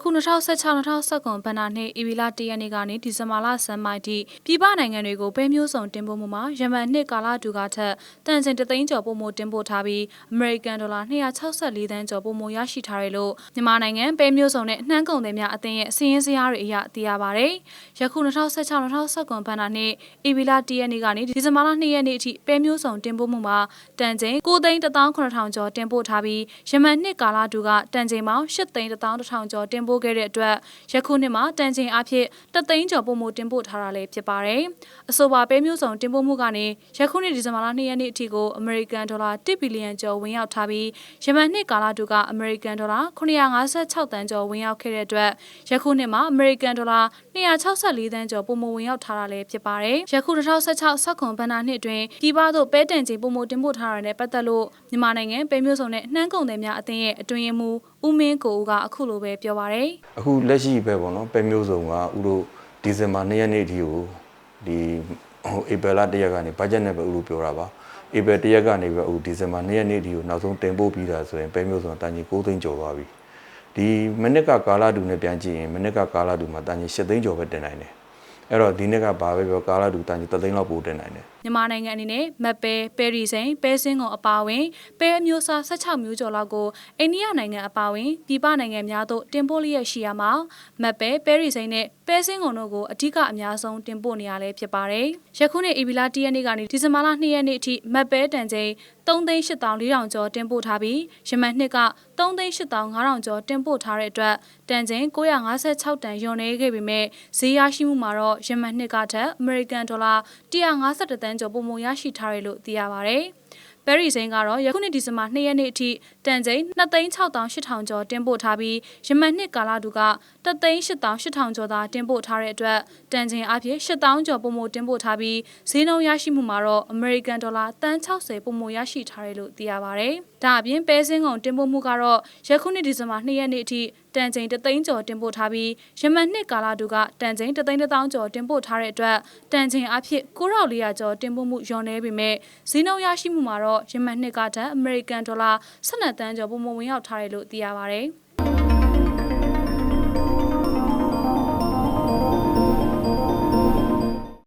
ခု2016-2019ဘဏ္ဍာနှစ်ဧပြီလ1ရက်နေ့ကနေဒီဇင်ဘာလဆန်းပိုင်းထိပြည်ပနိုင်ငံတွေကိုပဲမျိုးစုံတင်ပို့မှုမှာယမန်နှစ်ကာလတူကထက်တန်ချိန်တသိန်းကျော်ပို့မှုတင်ပို့ထားပြီးအမေရိကန်ဒေါ်လာ264သန်းကျော်ပို့မှုရရှိထားတယ်လို့မြန်မာနိုင်ငံပဲမျိုးစုံနဲ့နှမ်းကုန်သည်များအသင်းရဲ့စီးရင်စရာတွေအရသိရပါဗျ။ယခု2016-2019ဘဏ္ဍာနှစ်ဧပြီလ1ရက်နေ့ကနေဒီဇင်ဘာလ2ရက်နေ့အထိပဲမျိုးစုံတင်ပို့မှုမှာတန်ချိန်9,18000ကျော်တင်ပို့ထားပြီးယမန်နှစ်ကာလတူကတန်ချိန်ပေါင်း8,11000ကျော်တင်ပို့ခဲ့တဲ့အတွက်ယခုနှစ်မှာတန်ချိန်အဖြစ်တသိန်းကျော်ပို့မှုတင်ပို့ထားတာလည်းဖြစ်ပါတယ်။အဆိုပါပဲမျိုးစုံတင်ပို့မှုကနေယခုနှစ်ဒီဇင်ဘာလ2ရက်နေ့အထိကိုအမေရိကန်ဒေါ်လာ1ဘီလီယံကျော်ဝင်ရောက်ထားပြီးယမန်နှစ်ကာလတူကအမေရိကန်ဒေါ်လာ956တန်းကျော်ဝင်ရောက်ခဲ့တဲ့အတွက်ယခုနှစ်မှာအမေရိကန်ဒေါ်လာ264တန်းကျော်ပို့မှုဝင်ရောက်ထားတာလည်းဖြစ်ပါတယ်။ယခု2016ဆက်ခွန်ဘဏ္ဍာနှစ်အတွင်းပြည်ပသို့ပဲတန်ချိန်ပို့မှုတင်ပို့ထားတာနဲ့ပတ်သက်လို့မြန်မာနိုင်ငံပဲမျိုးစုံနဲ့နှမ်းကုန်သည်များအသင်းရဲ့အတွင်းရေးမှူးဦးမင်းကိုဦးကအခုလိုပဲပြောပါရယ်အခုလက်ရှိပဲပေါ့နော်ပဲမျိုးစုံကဥတို့ဒီဇင်ဘာ2ရက်နေ့အထိကိုဒီဟိုဧပြီလ1ရက်ကနေဘတ်ဂျက်နဲ့ပဲဥတို့ပြောတာပါဧပြီ1ရက်ကနေပဲဥဒီဇင်ဘာ2ရက်နေ့အထိကိုနောက်ဆုံးတင်ပို့ပြီးတာဆိုရင်ပဲမျိုးစုံတန်ကြီး9သိန်းကျော်သွားပြီဒီမိနစ်ကကာလတူနဲ့ပြန်ကြည့်ရင်မိနစ်ကကာလတူမှာတန်ကြီး10သိန်းကျော်ပဲတင်နိုင်တယ်အဲ့တော့ဒီနေ့ကဘာပဲပြောကာလတူတန်ကြီး3သိန်းလောက်ပိုတင်နိုင်တယ် မြန်မာနိုင်ငံအနေနဲ့မက်ပဲပဲရီစိန်ပဲစင်းကုန်အပါအဝင်ပဲအမျိုးအစား16မျိုးကျော်လောက်ကိုအိန္ဒိယနိုင်ငံအပါအဝင်ပြည်ပနိုင်ငံများသို့တင်ပို့လျက်ရှိရမှာမက်ပဲပဲရီစိန်နဲ့ပဲစင်းကုန်တို့ကိုအဓိကအများဆုံးတင်ပို့နေရလဲဖြစ်ပါတယ်။ယခုနှစ်ဧပြီလ1ရက်နေ့ကနေဒီဇင်ဘာလ2ရက်နေ့အထိမက်ပဲတန်ချိန်3,8400ကျော်တင်ပို့ထားပြီးယမန်နှစ်က3,8500ကျော်တင်ပို့ထားတဲ့အတွက်တန်ချိန်956တန်ယွန်နေခဲ့ပေမဲ့ဈေးရရှိမှုမှာတော့ယမန်နှစ်ကထက်အမေရိကန်ဒေါ်လာ151တန်းကျော်ပုံမရရှိထားတယ်လို့သိရပါဗျ။ဘယ်ရီစိန်ကတော့ယခုနှစ်ဒီဇင်ဘာ2ရက်နေ့အထိတန်ချိန်2,6800ကျော်တင်ပို့ထားပြီးယမန်နှစ်ကာလတူက3,8800ကျော်သာတင်ပို့ထားတဲ့အတွက်တန်ချိန်အဖြစ်8,000ကျော်ပုံမတင်ပို့ထားပြီးဈေးနှုန်းရရှိမှုမှာတော့အမေရိကန်ဒေါ်လာတန်60ပုံမရရှိထားတယ်လို့သိရပါဗျ။ဒါအပြင်ပဲစင်းကုန်တင်ပို့မှုကတော့ယခုနှစ်ဒီဇင်ဘာ2ရက်နေ့အထိ တန်ချိန်3သိန်းကျော်တင်ပို့ထားပြီးယမန်နှစ်ကာလတူကတန်ချိန်3သိန်း1000ကျော်တင်ပို့ထားတဲ့အတွက်တန်ချိန်အဖြစ်9400ကျော်တင်ပို့မှုလျော့နေပေမဲ့ဈေးနှုန်းရရှိမှုမှာတော့ယမန်နှစ်ကတည်းအမေရိကန်ဒေါ်လာ12တန်းကျော်ပုံမဝင်ရောက်ထားတယ်လို့သိရပါဗျ။